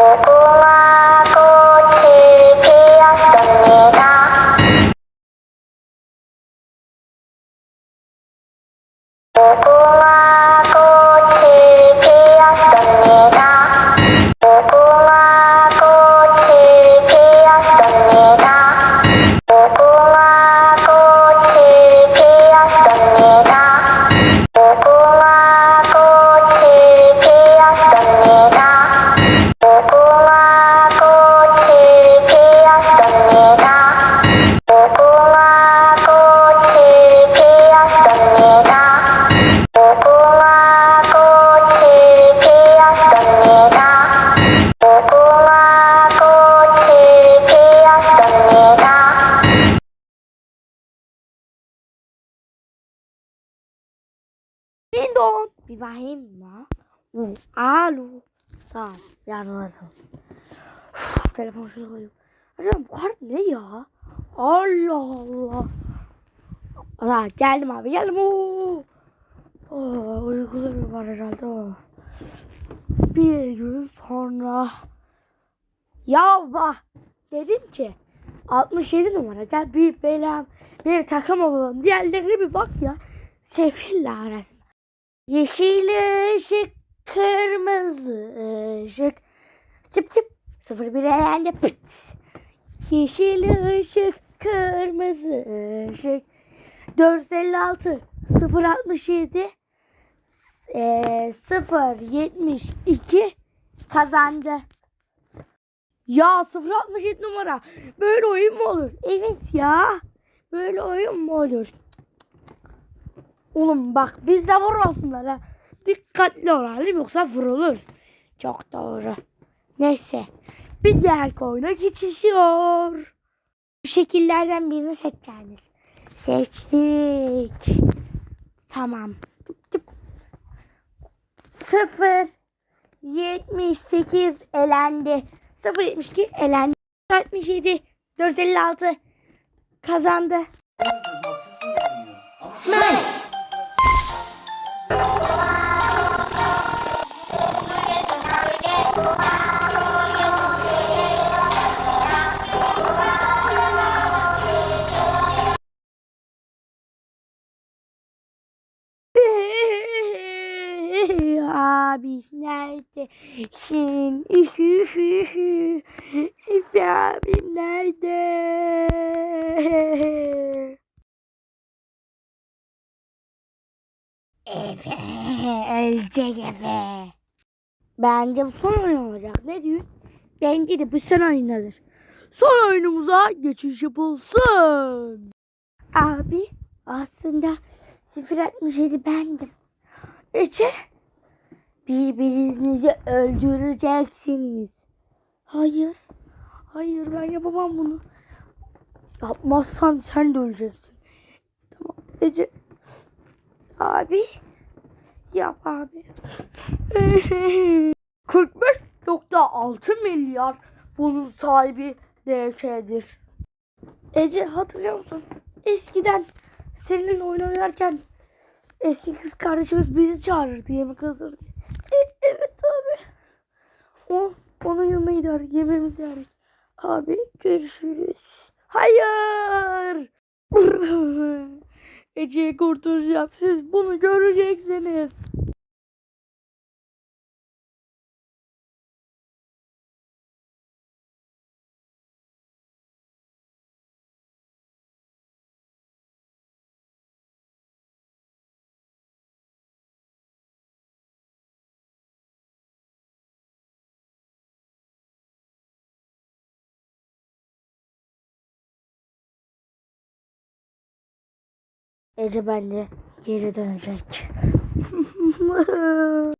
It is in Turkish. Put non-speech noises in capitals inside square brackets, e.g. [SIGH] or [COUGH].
Oh, Dindon. Bir bakayım mı? Alo. Tamam. Yardım Uf, telefonu şuraya koyayım. Acaba bu kart ne ya? Allah Allah. Aa, geldim abi geldim. Oo. Oo, uykularım var herhalde. Bir gün sonra. Ya bak. Dedim ki 67 numara gel bir belam bir takım olalım. Diğerlerine bir bak ya. Sefiller arasında. Yeşil ışık, kırmızı ışık. Çıp çıp. 01 elendi. Pıt. Yeşil ışık, kırmızı ışık. 456 067 eee 072 kazandı. Ya 067 numara. Böyle oyun mu olur? Evet ya. Böyle oyun mu olur? Oğlum bak biz de vurmasınlar ha. Dikkatli olalım yoksa vurulur. Çok doğru. Neyse. Bir diğer oyuna geçişiyor. Bu şekillerden birini seçeceğiniz. Seçtik. Tamam. Tıp tıp. 0 78 elendi. 0 72 elendi. 67 456 kazandı. Haksızsın abi nerede? Şimdi işi işi işi [LAUGHS] abim nerede? [LAUGHS] ölecek Efe. Bence bu son oyun olacak. Ne diyor? Bence de bu son oyunadır. Son oyunumuza geçiş yapılsın. Abi aslında 067 bendim. Ece birbirinizi öldüreceksiniz. Hayır. Hayır ben yapamam bunu. Yapmazsan sen de öleceksin. Tamam Ece. Abi. Yap abi. [LAUGHS] 45.6 milyar bunun sahibi DK'dir. Ece hatırlıyor musun? Eskiden seninle oynarken eski kız kardeşimiz bizi çağırırdı yemek hazır diye. E, evet abi. O onun yanına giderdik yemeğimizi yerdik. Abi görüşürüz. Hayır. [LAUGHS] Ece'yi kurtaracağım. Siz bunu göreceksiniz. Ece bence geri dönecek. [LAUGHS]